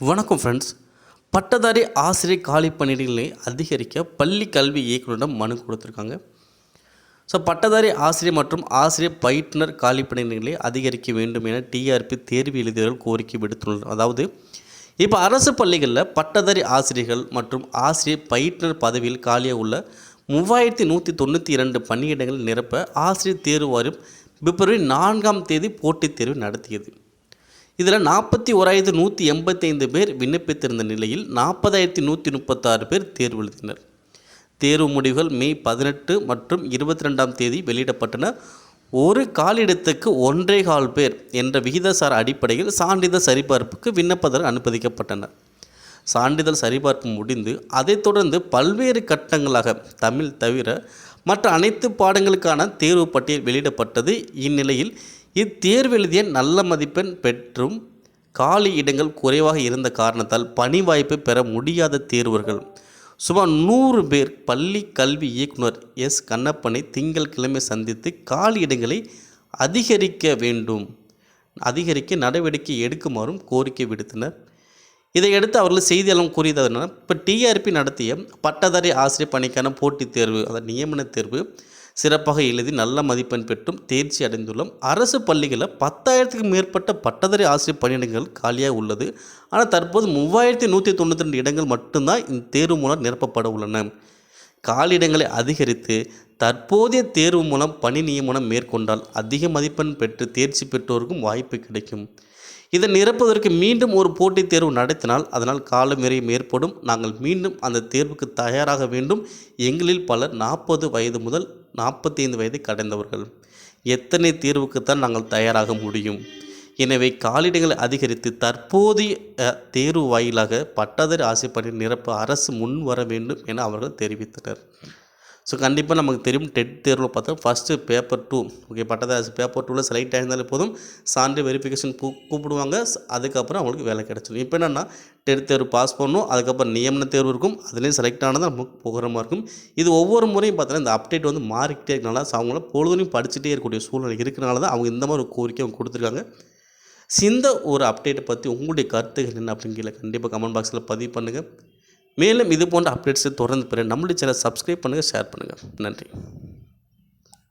வணக்கம் ஃப்ரெண்ட்ஸ் பட்டதாரி ஆசிரியர் காலி பணியிடங்களை அதிகரிக்க பள்ளி கல்வி இயக்குநரிடம் மனு கொடுத்துருக்காங்க. ஸோ பட்டதாரி ஆசிரியர் மற்றும் ஆசிரியர் பயிற்றுனர் காலி பணியிடங்களை அதிகரிக்க வேண்டும் என டிஆர்பி தேர்வு எழுதியவர்கள் கோரிக்கை விடுத்துள்ளனர். அதாவது இப்போ அரசு பள்ளிகளில் பட்டதாரி ஆசிரியர்கள் மற்றும் ஆசிரியர் பயிற்றுனர் பதவியில் காலியாக உள்ள மூவாயிரத்தி நூற்றி தொண்ணூற்றி இரண்டு பணியிடங்கள் நிரப்ப ஆசிரியர் தேர்வு வாரியம் பிப்ரவரி நான்காம் தேதி போட்டித் தேர்வு நடத்தியது. இதில் நாற்பத்தி ஓராயிரத்தி நூற்றி எண்பத்தைந்து பேர் விண்ணப்பித்திருந்த நிலையில் நாற்பதாயிரத்தி நூற்றி முப்பத்தாறு பேர் தேர்வு எழுதினர். தேர்வு முடிவுகள் மே பதினெட்டு மற்றும் இருபத்தி ரெண்டாம் தேதி வெளியிடப்பட்டன. ஒரு காலிடத்துக்கு ஒன்றே கால் பேர் என்ற விகிதசார அடிப்படையில் சான்றிதழ் சரிபார்ப்புக்கு விண்ணப்பதாரர் அனுமதிக்கப்பட்டனர். சான்றிதழ் சரிபார்ப்பு முடிந்து அதைத் தொடர்ந்து பல்வேறு கட்டங்களாக தமிழ் தவிர மற்ற அனைத்து பாடங்களுக்கான தேர்வு பட்டியல் வெளியிடப்பட்டது. இந்நிலையில் இத்தேர்வு எழுதிய நல்ல மதிப்பெண் பெற்றும் காலி இடங்கள் குறைவாக இருந்த காரணத்தால் பணி வாய்ப்பு பெற முடியாத தேர்வர்கள். சுமார் நூறு பேர் பள்ளி கல்வி இயக்குனர் எஸ். கண்ணப்பனை திங்கட்கிழமை சந்தித்து காலி இடங்களை அதிகரிக்க வேண்டும். அதிகரிக்க நடவடிக்கை எடுக்குமாறும் கோரிக்கை விடுத்தனர். இதையடுத்து அவர்கள் செய்தியாளர் கூறியது இப்போ டிஆர்பி நடத்திய பட்டதாரி ஆசிரியர் பணிக்கான போட்டித் தேர்வு அதாவது நியமன தேர்வு சிறப்பாக எழுதி நல்ல மதிப்பெண் பெற்றும் தேர்ச்சி அடைந்துள்ளோம். அரசு பள்ளிகளில் பத்தாயிரத்துக்கு மேற்பட்ட பட்டதாரி ஆசிரியர் பணியிடங்கள் காலியாக உள்ளது. ஆனால் தற்போது மூவாயிரத்தி நூற்றி தொண்ணூற்றி ரெண்டு இடங்கள் மட்டும்தான் இந்த தேர்வு மூலம் நிரப்பப்பட உள்ளன. காலியிடங்களை அதிகரித்து தற்போதைய தேர்வு மூலம் பணி நியமனம் மேற்கொண்டால் அதிக மதிப்பெண் பெற்று தேர்ச்சி பெற்றோருக்கும் வாய்ப்பு கிடைக்கும். இதை நிரப்புவதற்கு மீண்டும் ஒரு போட்டித் தேர்வு நடத்தினால் அதனால் காலம் ஏற்படும் நாங்கள் மீண்டும் அந்த தேர்வுக்கு தயாராக வேண்டும். எங்களில் பலர் நாற்பது வயது முதல் நாற்பத்தைந்து வயதை கடந்தவர்கள். எத்தனை தேர்வுக்குத்தான் நாங்கள் தயாராக முடியும்? எனவே காலிடங்களை அதிகரித்து தற்போதைய தேர்வு வாயிலாக பட்டதாரி ஆசைப்படி நிரப்ப அரசு முன் வர வேண்டும் என அவர்கள் தெரிவித்தனர். ஸோ கண்டிப்பாக நமக்கு தெரியும் டெட் தேர்வில் பார்த்தா ஃபஸ்ட்டு பேப்பர் டூ ஓகே பட்டதாரி பேப்பர் டூவில் செலக்ட் ஆயிருந்தாலே போதும். சான்று வெரிஃபிகேஷன் கூ கூப்பிடுவாங்க. அதுக்கப்புறம் அவங்களுக்கு வேலை கிடச்சிடும் இப்போ என்னென்னா டெட் தேர்வு பாஸ் பண்ணணும். அதுக்கப்புறம் நியமன தேர்வு இருக்கும். அதுலேயும் செலக்ட் ஆனது நமக்கு புகரமாக இருக்கும். இது ஒவ்வொரு முறையும் பார்த்தோன்னா இந்த அப்டேட் வந்து மாறிக்கிட்டே இருக்கனால ஸோ அவங்கள பொழுதுனையும் படிச்சுட்டே இருக்கக்கூடிய சூழ்நிலை இருக்கிறனால தான் அவங்க இந்த மாதிரி ஒரு கோரிக்கை அவங்க கொடுத்துருக்காங்க. ஸோ இந்த ஒரு அப்டேட்டை பற்றி உங்களுடைய கருத்துகள் என்ன அப்படின்னு கீழே கண்டிப்பாக கமெண்ட் பாக்ஸில் பதிவு பண்ணுங்கள் மேலும் இது போன்ற அப்டேட்ஸை தொடர்ந்து பெற நம்மளுடைய சேனல் சப்ஸ்கிரைப் பண்ணுங்கள் ஷேர் பண்ணுங்கள் நன்றி.